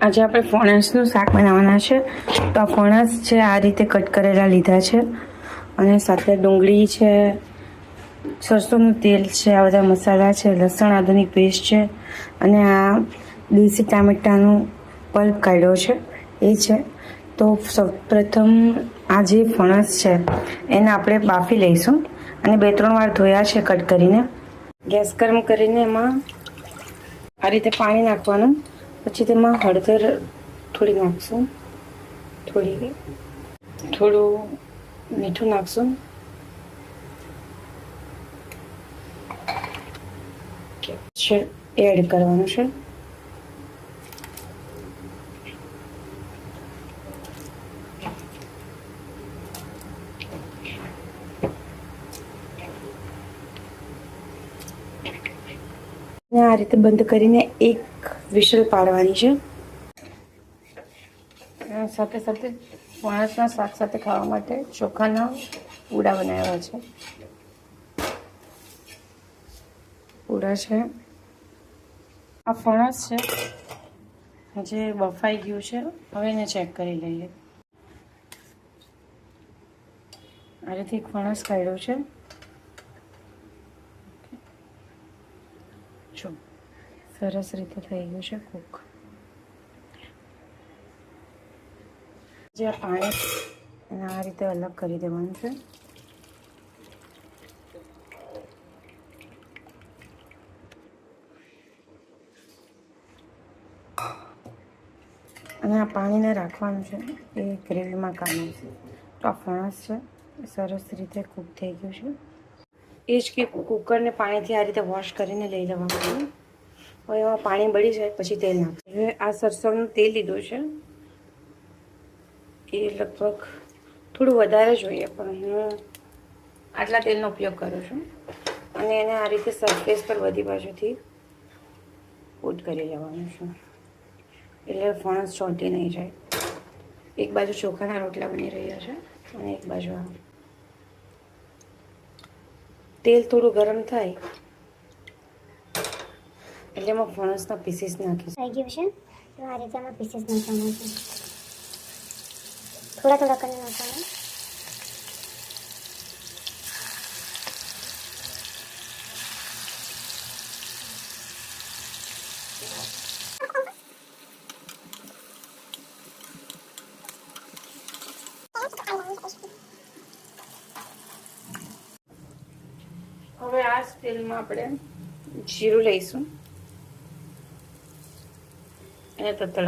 આજે આપણે ફણસનું શાક બનાવવાના છે. તો આ ફણસ છે, આ રીતે કટ કરેલા લીધા છે. અને સાથે ડુંગળી છે, સરસોનું તેલ છે, આ બધા મસાલા છે, લસણ આદુની પેસ્ટ છે. અને આ દેશી ટામેટાનું પલ્પ કાઢ્યો છે, એ છે. તો સૌપ્રથમ આ જે ફણસ છે, એને આપણે બાફી લઈશું. અને બે, ત્રણ વાર ધોયા છે કટ કરીને. ગેસ ગરમ કરીને એમાં આ રીતે પાણી નાખવાનું. પછી તેમાં હળદર થોડી નાખશું. થોડી થોડું મીઠું નાખશું. એડ કરવાનું છે. આ રીતે બંધ કરીને એક વિશલ પાડવાની છે. સાથે સાથે ફણસના શાક સાથે ખાવા માટે ચોખાના પૂડા બનાવ્યા છે. પૂડા છે. આ ફણસ છે, જે બફાઈ ગયું છે. હવે એને ચેક કરી લઈએ. આ એક ફણસ કાઢ્યો છે. જો. સરસ રીતે થઈ ગયું છે કૂક. જે પાણી આ રીતે અલગ કરી દેવાનું છે. અને આ પાણીને રાખવાનું છે એ ગ્રેવીમાં કામ આવશે તો આ ફણસ છે સરસ રીતે કૂક થઈ ગયું છે. એ જ કે કુકરને પાણીથી આ રીતે વોશ કરીને લઈ લેવાનું છે. હવે એમાં પાણી બળી જાય, પછી તેલ નાખવું હવે આ સરસવનું તેલ લીધું છે. એ લગભગ થોડું વધારે જોઈએ, પણ હું આટલા તેલનો ઉપયોગ કરું છું. અને એને આ રીતે સરફેસ પર બધી બાજુથી કોટ કરી લેવાનું છે. એટલે ફણસ ચોંટી નહીં જાય. એક બાજુ ચોખાના રોટલા બની રહ્યા છે અને એક બાજુ તેલ થોડું ગરમ થાય એટલે એમાં ફણસના પીસીસ નાખીશ. થઈ ગયું છે? તો આ રીતે આમાં પીસીસ નાખવાના છે. થોડા થોડા કરીને નાખવાના. હવે આ સ્ટીલમાં આપણે જીરું લઈશું. એને તતડા